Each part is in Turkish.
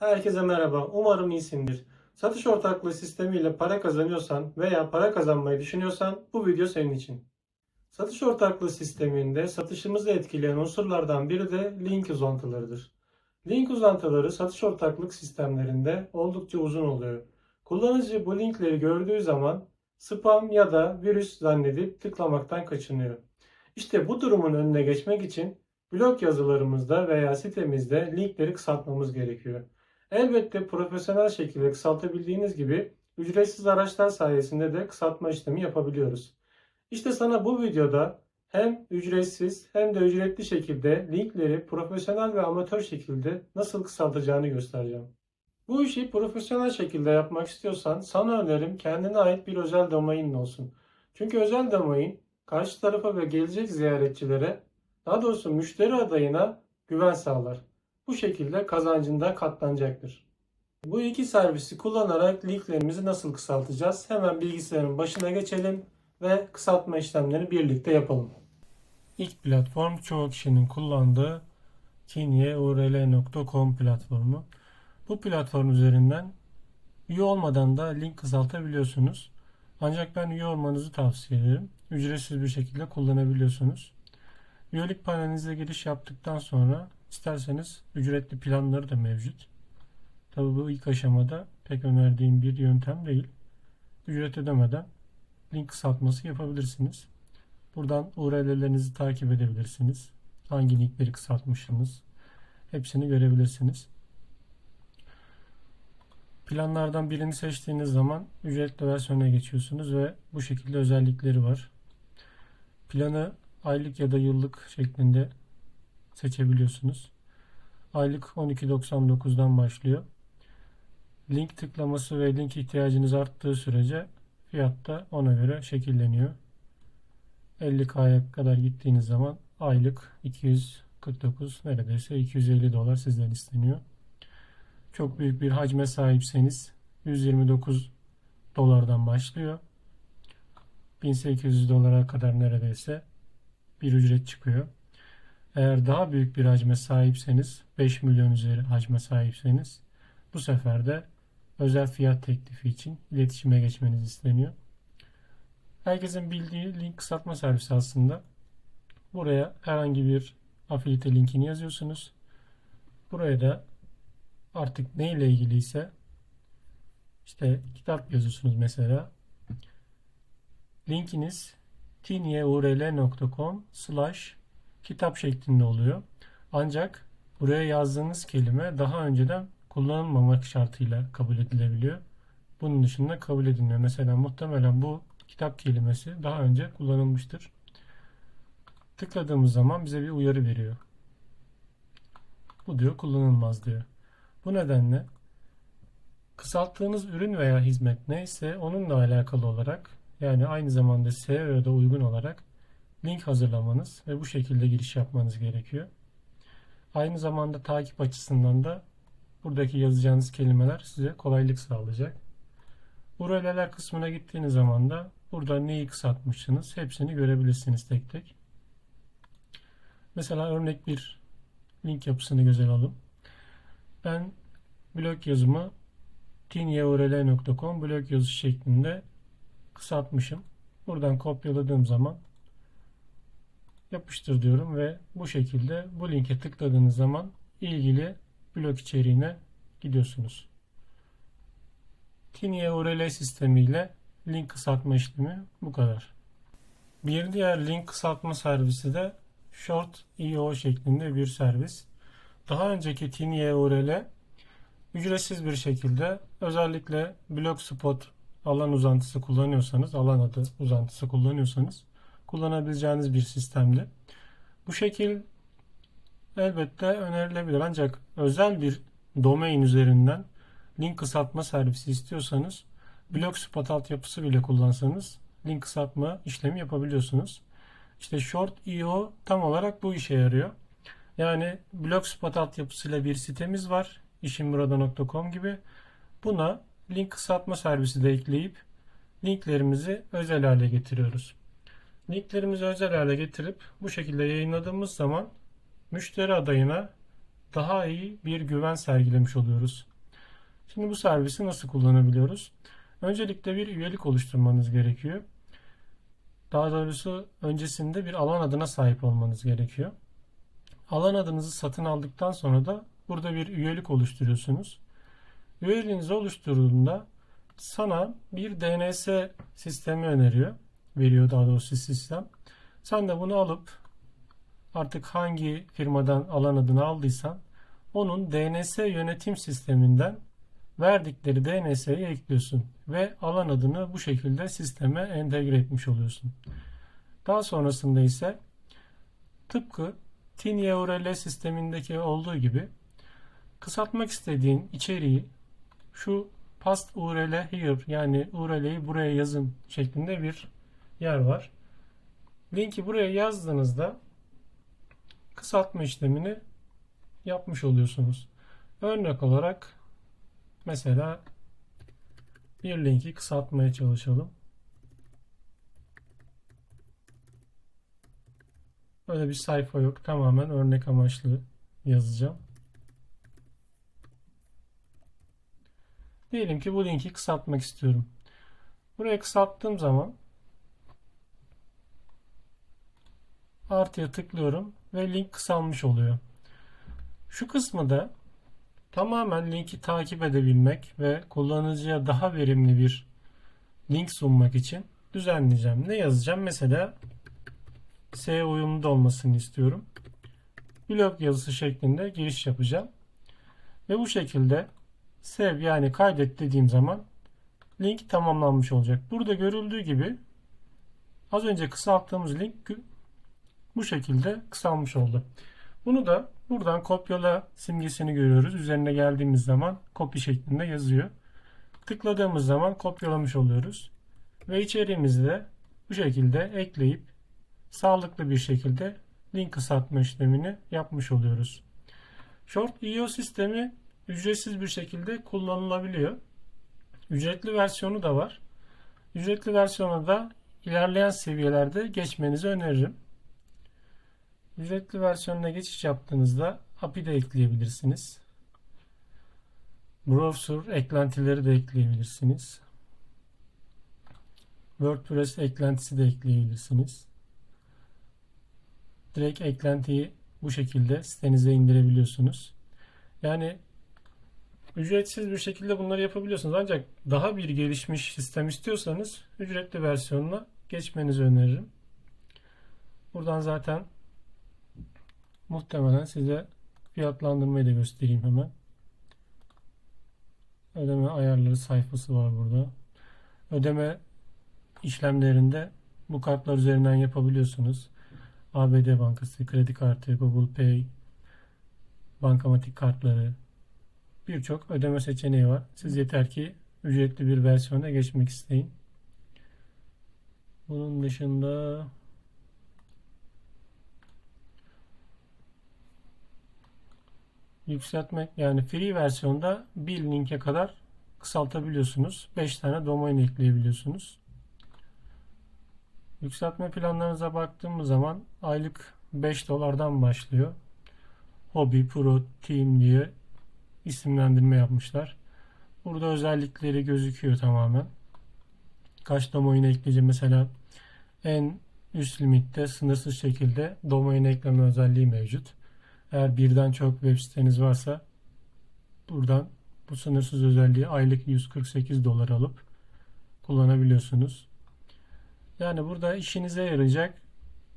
Herkese merhaba. Umarım iyisindir. Satış ortaklığı sistemiyle para kazanıyorsan veya para kazanmayı düşünüyorsan bu video senin için. Satış ortaklığı sisteminde satışımızı etkileyen unsurlardan biri de link uzantılarıdır. Link uzantıları satış ortaklık sistemlerinde oldukça uzun oluyor. Kullanıcı bu linkleri gördüğü zaman spam ya da virüs zannedip tıklamaktan kaçınıyor. İşte bu durumun önüne geçmek için blog yazılarımızda veya sitemizde linkleri kısaltmamız gerekiyor. Elbette profesyonel şekilde kısaltabildiğiniz gibi ücretsiz araçlar sayesinde de kısaltma işlemi yapabiliyoruz. İşte sana bu videoda hem ücretsiz hem de ücretli şekilde linkleri profesyonel ve amatör şekilde nasıl kısaltacağını göstereceğim. Bu işi profesyonel şekilde yapmak istiyorsan sana önerim kendine ait bir özel domainin olsun. Çünkü özel domain karşı tarafa ve gelecek ziyaretçilere daha doğrusu müşteri adayına güven sağlar. Bu şekilde kazancında katlanacaktır. Bu iki servisi kullanarak linklerimizi nasıl kısaltacağız? Hemen bilgisayarın başına geçelim ve kısaltma işlemlerini birlikte yapalım. İlk platform çoğu kişinin kullandığı kinyeurl.com platformu. Bu platform üzerinden üye olmadan da link kısaltabiliyorsunuz. Ancak ben üye olmanızı tavsiye ederim. Ücretsiz bir şekilde kullanabiliyorsunuz. Üyelik panelinize giriş yaptıktan sonra isterseniz ücretli planları da mevcut. Tabi bu ilk aşamada pek önerdiğim bir yöntem değil. Ücret ödemeden link kısaltması yapabilirsiniz. Buradan URL'lerinizi takip edebilirsiniz. Hangi linkleri kısaltmışsınız. Hepsini görebilirsiniz. Planlardan birini seçtiğiniz zaman ücretli versiyona geçiyorsunuz ve bu şekilde özellikleri var. Planı aylık ya da yıllık şeklinde seçebiliyorsunuz. Aylık 12.99'dan başlıyor. Link tıklaması ve link ihtiyacınız arttığı sürece fiyat da ona göre şekilleniyor. 50K'ya kadar gittiğiniz zaman aylık 249 neredeyse 250 dolar sizden isteniyor. Çok büyük bir hacme sahipseniz 129 dolardan başlıyor. 1800 dolara kadar neredeyse bir ücret çıkıyor. Eğer daha büyük bir hacme sahipseniz 5 milyon üzeri hacme sahipseniz bu sefer de özel fiyat teklifi için iletişime geçmeniz isteniyor. Herkesin bildiği link kısaltma servisi aslında. Buraya herhangi bir afilite linkini yazıyorsunuz. Buraya da artık ne ile ilgiliyse işte kitap yazıyorsunuz mesela. Linkiniz tinyeurl.com slash kitap şeklinde oluyor. Ancak buraya yazdığınız kelime daha önceden kullanılmamak şartıyla kabul edilebiliyor. Bunun dışında kabul edilmiyor. Mesela muhtemelen bu kitap kelimesi daha önce kullanılmıştır. Tıkladığımız zaman bize bir uyarı veriyor. Bu diyor kullanılmaz diyor. Bu nedenle kısalttığınız ürün veya hizmet neyse onunla alakalı olarak yani aynı zamanda SEO'da uygun olarak link hazırlamanız ve bu şekilde giriş yapmanız gerekiyor. Aynı zamanda takip açısından da buradaki yazacağınız kelimeler size kolaylık sağlayacak. URL'ler kısmına gittiğiniz zaman da burada neyi kısaltmışsınız hepsini görebilirsiniz tek tek. Mesela örnek bir link yapısını göz alalım. Ben blog yazımı tinyeurl.com blog yazısı şeklinde kısaltmışım. Buradan kopyaladığım zaman yapıştır diyorum ve bu şekilde bu linke tıkladığınız zaman ilgili blok içeriğine gidiyorsunuz. Tiny URL sistemiyle link kısaltma işlemi bu kadar. Bir diğer link kısaltma servisi de Short.io şeklinde bir servis. Daha önceki Tiny URL ücretsiz bir şekilde özellikle Blogspot alan uzantısı kullanıyorsanız, alan adı uzantısı kullanıyorsanız kullanabileceğiniz bir sistemdi. Bu şekil elbette önerilebilir ancak özel bir domain üzerinden link kısaltma servisi istiyorsanız Blogspot altyapısı bile kullansanız link kısaltma işlemi yapabiliyorsunuz. İşte Short.io tam olarak bu işe yarıyor. Yani Blogspot altyapısıyla bir sitemiz var. işimburada.com gibi. Buna link kısaltma servisi de ekleyip linklerimizi özel hale getiriyoruz. Linklerimizi özel hale getirip bu şekilde yayınladığımız zaman müşteri adayına daha iyi bir güven sergilemiş oluyoruz. Şimdi bu servisi nasıl kullanabiliyoruz? Öncelikle bir üyelik oluşturmanız gerekiyor. Daha doğrusu öncesinde bir alan adına sahip olmanız gerekiyor. Alan adınızı satın aldıktan sonra da burada bir üyelik oluşturuyorsunuz. Üyeliğinizi oluşturduğunda sana bir DNS sistemi öneriyor. Veriyor daha doğrusu sistem. Sen de bunu alıp artık hangi firmadan alan adını aldıysan onun DNS yönetim sisteminden verdikleri DNS'yi ekliyorsun ve alan adını bu şekilde sisteme entegre etmiş oluyorsun. Daha sonrasında ise tıpkı TIN-URL sistemindeki olduğu gibi kısaltmak istediğin içeriği şu past URL here yani URL'yi buraya yazın şeklinde bir yer var. Linki buraya yazdığınızda kısaltma işlemini yapmış oluyorsunuz. Örnek olarak mesela bir linki kısaltmaya çalışalım. Böyle bir sayfa yok. Tamamen örnek amaçlı yazacağım. Diyelim ki bu linki kısaltmak istiyorum. Buraya kısalttığım zaman artıya tıklıyorum ve link kısalmış oluyor. Şu kısmı da tamamen linki takip edebilmek ve kullanıcıya daha verimli bir link sunmak için düzenleyeceğim. Ne yazacağım? Mesela S uyumlu olmasını istiyorum. Blok yazısı şeklinde giriş yapacağım. Ve bu şekilde sev yani kaydet dediğim zaman link tamamlanmış olacak. Burada görüldüğü gibi az önce kısalttığımız link bu şekilde kısalmış oldu. Bunu da buradan kopyala simgesini görüyoruz. Üzerine geldiğimiz zaman kopya şeklinde yazıyor. Tıkladığımız zaman kopyalamış oluyoruz. Ve içeriğimizi de bu şekilde ekleyip sağlıklı bir şekilde link kısaltma işlemini yapmış oluyoruz. Short IO sistemi ücretsiz bir şekilde kullanılabiliyor. Ücretli versiyonu da var. Ücretli versiyonu da ilerleyen seviyelerde geçmenizi öneririm. Ücretli versiyonuna geçiş yaptığınızda API de ekleyebilirsiniz. Browser eklentileri de ekleyebilirsiniz. WordPress eklentisi de ekleyebilirsiniz. Direkt eklentiyi bu şekilde sitenize indirebiliyorsunuz. Yani ücretsiz bir şekilde bunları yapabiliyorsunuz. Ancak daha bir gelişmiş sistem istiyorsanız ücretli versiyonuna geçmenizi öneririm. Buradan zaten muhtemelen size fiyatlandırmayı da göstereyim hemen. Ödeme ayarları sayfası var burada. Ödeme işlemlerinde bu kartlar üzerinden yapabiliyorsunuz. ABD Bankası, kredi kartı, Google Pay, bankamatik kartları, birçok ödeme seçeneği var. Siz yeter ki ücretli bir versiyona geçmek isteyin. Bunun dışında yükseltmek yani free versiyonda bir linke kadar kısaltabiliyorsunuz. 5 tane domain ekleyebiliyorsunuz. Yükseltme planlarınıza baktığımız zaman aylık 5 dolardan başlıyor. Hobby, Pro, Team diye isimlendirme yapmışlar. Burada özellikleri gözüküyor tamamen. Kaç domain ekleyeceğim mesela en üst limitte sınırsız şekilde domain ekleme özelliği mevcut. Eğer birden çok web siteniz varsa buradan bu sınırsız özelliği aylık 148 dolar alıp kullanabiliyorsunuz. Yani burada işinize yarayacak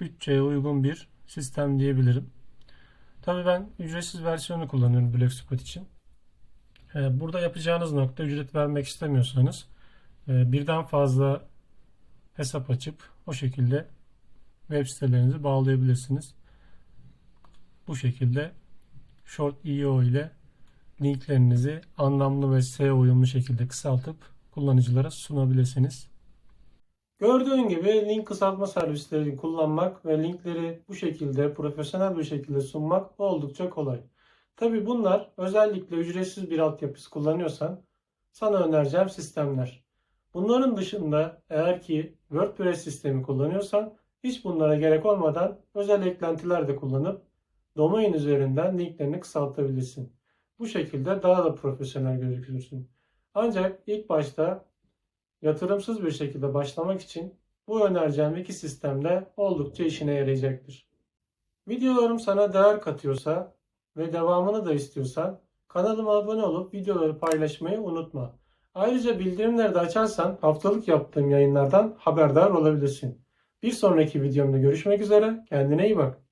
bütçeye uygun bir sistem diyebilirim. Tabi ben ücretsiz versiyonu kullanıyorum Blogspot için. Ee, burada yapacağınız nokta ücret vermek istemiyorsanız e, birden fazla hesap açıp o şekilde web sitelerinizi bağlayabilirsiniz. Bu şekilde Short EO ile linklerinizi anlamlı ve SEO uyumlu şekilde kısaltıp kullanıcılara sunabilirsiniz. Gördüğün gibi link kısaltma servislerini kullanmak ve linkleri bu şekilde profesyonel bir şekilde sunmak oldukça kolay. Tabi bunlar özellikle ücretsiz bir altyapısı kullanıyorsan sana önereceğim sistemler. Bunların dışında eğer ki WordPress sistemi kullanıyorsan hiç bunlara gerek olmadan özel eklentiler de kullanıp domain üzerinden linklerini kısaltabilirsin. Bu şekilde daha da profesyonel gözükürsün. Ancak ilk başta yatırımsız bir şekilde başlamak için bu önereceğim iki sistemde oldukça işine yarayacaktır. Videolarım sana değer katıyorsa ve devamını da istiyorsan kanalıma abone olup videoları paylaşmayı unutma. Ayrıca bildirimleri de açarsan haftalık yaptığım yayınlardan haberdar olabilirsin. Bir sonraki videomda görüşmek üzere. Kendine iyi bak.